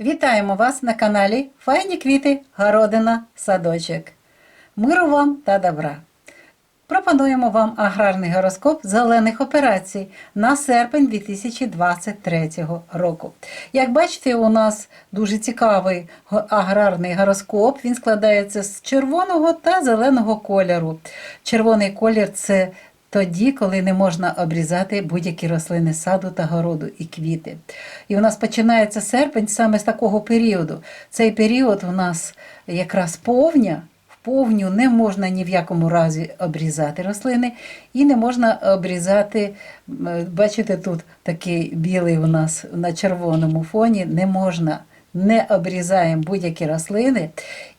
Вітаємо вас на каналі Файні квіти, городина, садочок. Миру вам та добра. Пропонуємо вам аграрний гороскоп зелених операцій на серпень 2023 року. Як бачите, у нас дуже цікавий аграрний гороскоп. Він складається з червоного та зеленого кольору. Червоний колір це тоді, коли не можна обрізати будь-які рослини саду та городу і квіти. І у нас починається серпень саме з такого періоду. Цей період у нас якраз повня. Повню не можна ні в якому разі обрізати рослини і не можна обрізати, бачите, тут такий білий у нас на червоному фоні, не можна. Не обрізаємо будь-які рослини,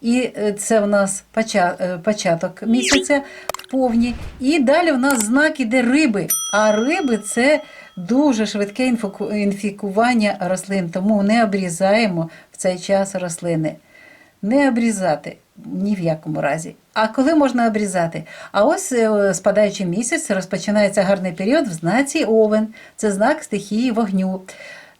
і е, це в нас е, початок місяця в повні. І далі в нас знак іде риби. А риби це дуже швидке інфікування рослин, тому не обрізаємо в цей час рослини. Не обрізати ні в якому разі. А коли можна обрізати? А ось е, спадаючий місяць розпочинається гарний період в знаці Овен. Це знак стихії вогню.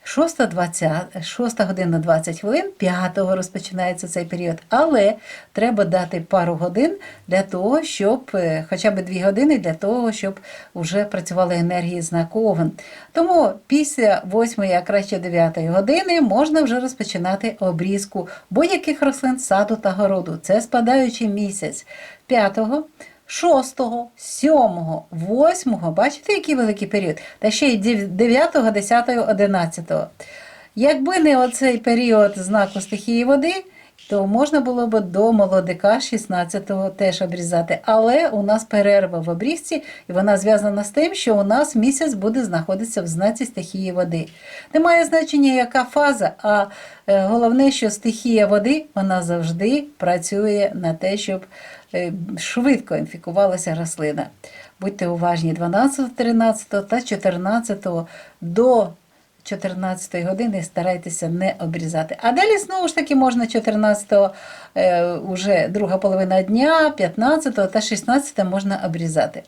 6.20, 6 година 20 хвилин, 5 розпочинається цей період. Але треба дати пару годин для того, щоб, е, хоча б 2 години для того, щоб вже працювали енергії знаку Овен. Тому після 8, а краще 9 години можна вже розпочинати обрізку будь-яких рослин саду та городу. Це спадаючий місяць 5 6, 7, 8, бачите, який великий період? Та ще й 9, 10, 11. Якби не оцей період знаку стихії води, то можна було б до молодика 16-го теж обрізати. Але у нас перерва в обрізці, і вона зв'язана з тим, що у нас місяць буде знаходитися в знаці стихії води. Немає значення, яка фаза, а е, головне, що стихія води вона завжди працює на те, щоб е, швидко інфікувалася рослина. Будьте уважні 12, 13 та 14 до 14 години старайтеся не обрізати. А далі знову ж таки можна 14 е, уже друга половина дня, 15 та 16 можна обрізати.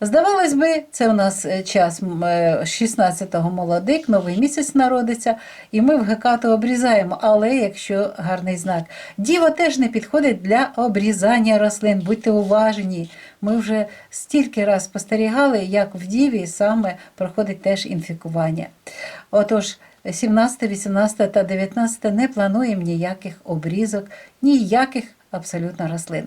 Здавалось би, це у нас е, час е, 16-го молодик, новий місяць народиться, і ми в гекату обрізаємо. Але якщо гарний знак, діво теж не підходить для обрізання рослин. Будьте уважні. Ми вже стільки раз спостерігали, як в діві саме проходить теж інфікування. Отож, 17, 18 та 19 не плануємо ніяких обрізок, ніяких абсолютно рослин.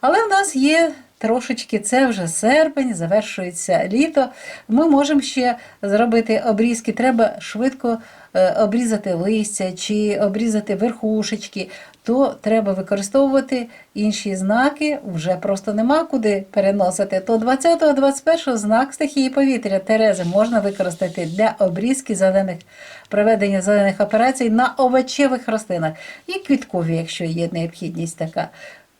Але в нас є трошечки, це вже серпень, завершується літо. Ми можемо ще зробити обрізки. Треба швидко е, обрізати листя чи обрізати верхушечки. То треба використовувати інші знаки, вже просто нема куди переносити. То 20-21 знак стихії повітря Терези можна використати для обрізки зелених проведення зелених операцій на овочевих рослинах і квіткові, якщо є необхідність така.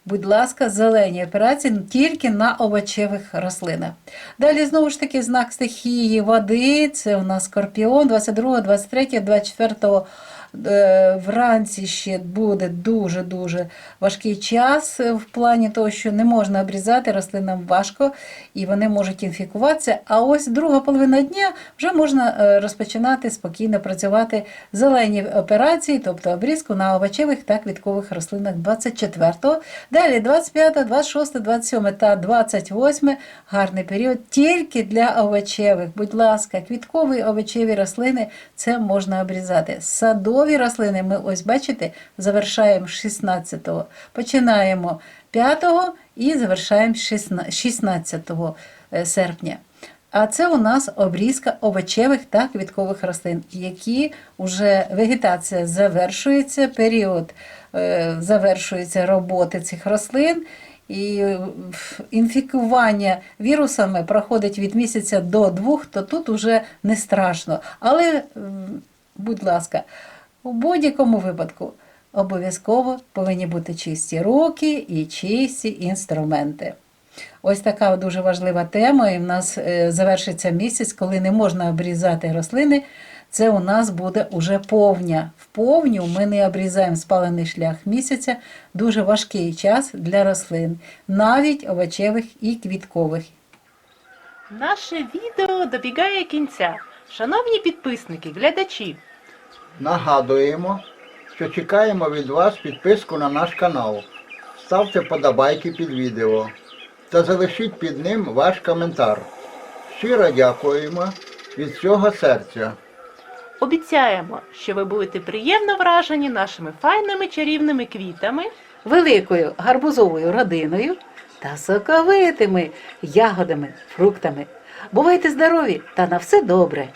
Будь ласка, зелені операції тільки на овочевих рослинах. Далі знову ж таки знак стихії води. Це у нас скорпіон 22, 23, 24 е, вранці ще буде дуже-дуже важкий час е, в плані того, що не можна обрізати рослинам важко і вони можуть інфікуватися. А ось друга половина дня вже можна е, розпочинати спокійно працювати зелені операції, тобто обрізку на овочевих та квіткових рослинах 24-го. Далі 25, 26, 27 та 28 гарний період тільки для овочевих. Будь ласка, квіткові овочеві рослини це можна обрізати. Садові рослини ми ось бачите, завершаємо 16-го. Починаємо 5-го і завершаємо 16 е, серпня. А це у нас обрізка овочевих та квіткових рослин, які вже вегетація завершується, період е, завершується роботи цих рослин. І інфікування вірусами проходить від місяця до двох, то тут уже не страшно. Але, будь ласка, у будь-якому випадку обов'язково повинні бути чисті руки і чисті інструменти. Ось така дуже важлива тема, і в нас е, завершиться місяць, коли не можна обрізати рослини. Це у нас буде уже повня. В повню ми не обрізаємо спалений шлях місяця. Дуже важкий час для рослин, навіть овочевих і квіткових. Наше відео добігає кінця. Шановні підписники, глядачі, Нагадуємо, що чекаємо від вас підписку на наш канал. Ставте подобайки під відео та залишіть під ним ваш коментар. Щиро дякуємо від всього серця. Обіцяємо, що ви будете приємно вражені нашими файними чарівними квітами. великою гарбузовою родиною та соковитими ягодами, фруктами. Бувайте здорові та на все добре!